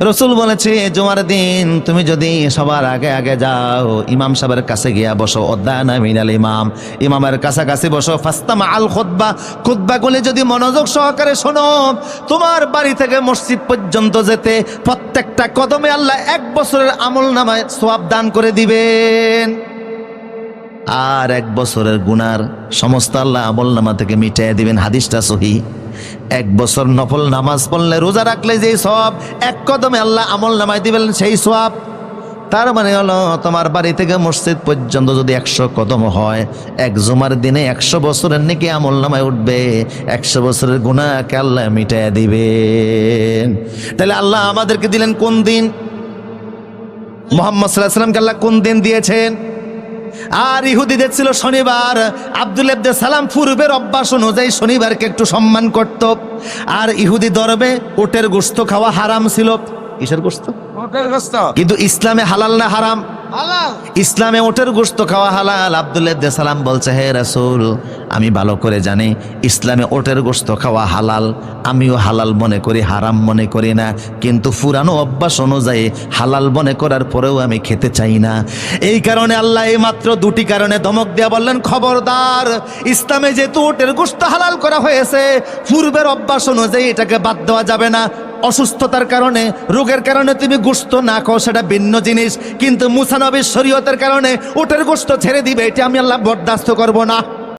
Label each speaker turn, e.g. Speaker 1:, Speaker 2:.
Speaker 1: রসুল বলেছে জুমার দিন তুমি যদি সবার আগে আগে যাও, ইমাম সাহেবের কাছে গিয়া বসো মিনাল ইমাম। ইমামের কাছাকাছি বসো ফাস্তামা আল খুদ্া খুদ্বাগুলি যদি মনোযোগ সহকারে শোনো, তোমার বাড়ি থেকে মসজিদ পর্যন্ত যেতে প্রত্যেকটা কদমে আল্লাহ এক বছরের আমল নামায় সোয়াব দান করে দিবেন। আর এক বছরের গুনার সমস্ত আল্লাহ আমল নামা থেকে মিটাই দিবেন, হাদিসটা সহি। এক বছর নফল নামাজ পড়লে রোজা রাখলে যে সব এক কদমে আল্লাহ আমল নামাই দিবেন সেই সব তার মানে হলো, তোমার বাড়ি থেকে মসজিদ পর্যন্ত যদি একশো কদম হয়, এক জুমার দিনে একশো বছরের নাকি আমল নামায় উঠবে, একশো বছরের গুণাকে আল্লাহ মিটাই দিবেন। তাহলে আল্লাহ আমাদেরকে দিলেন কোন দিন? মোহাম্মদ সাল্লাহ সাল্লামকে আল্লাহ কোন দিন দিয়েছেন? আর ইহুদিদের ছিল শনিবার। আব্দুল আব্দে সালাম পূর্বের অভ্যাস অনুযায়ী শনিবারকে একটু সম্মান করত। আর ইহুদি দরবে ওটের গোস্ত খাওয়া হারাম ছিল। কিসের গোস্ত কিন্তু ইসলামে হালাল না হারাম? ইসলামে ওটের গোস্ত খাওয়া হালাল। আব্দুল্লাহ সালাম বলছে, হে রাসূল, আমি ভালো করে জানি, ইসলামে ওটের গোস্ত খাওয়া হালাল। আমিও হালাল মনে করি, হারাম মনে করি না। কিন্তু পুরানো অভ্যাস অনুযায়ী হালাল মনে করার পরেও আমি খেতে চাই না। এই কারণে আল্লাহ এই মাত্র দুটি কারণে ধমক দেওয়া বললেন, খবরদার, ইসলামে যেহেতু ওটের গোস্ত হালাল করা হয়েছে, পূর্বের অভ্যাস অনুযায়ী এটাকে বাদ দেওয়া যাবে না। অসুস্থতার কারণে, রোগের কারণে তুমি গোস্ত না খাও, সেটা ভিন্ন জিনিস। কিন্তু মুসানবির শরীয়তের কারণে ওটার গোস্ত ছেড়ে দিবে, এটা আমি আল্লাহ বরদাস্ত করব না।